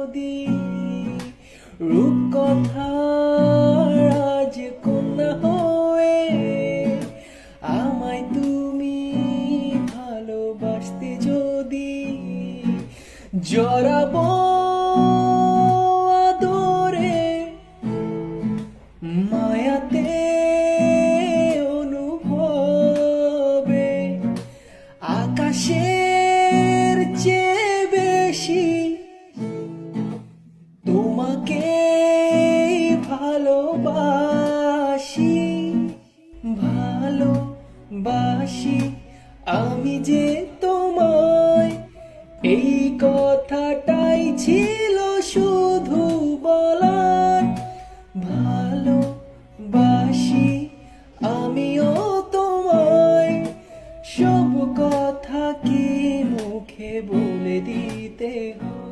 যদি রূপকথার আজ কন্যা হয়ে আমায় তুমি ভালোবাসতে যদি জড়াবো ভালোবাসি আমি যে তোমায়। এই কথাটাই ছিল শুধু বলার। ভালোবাসি আমিও তোমায়। সব কথা কি মুখে বলে দিতে হয়?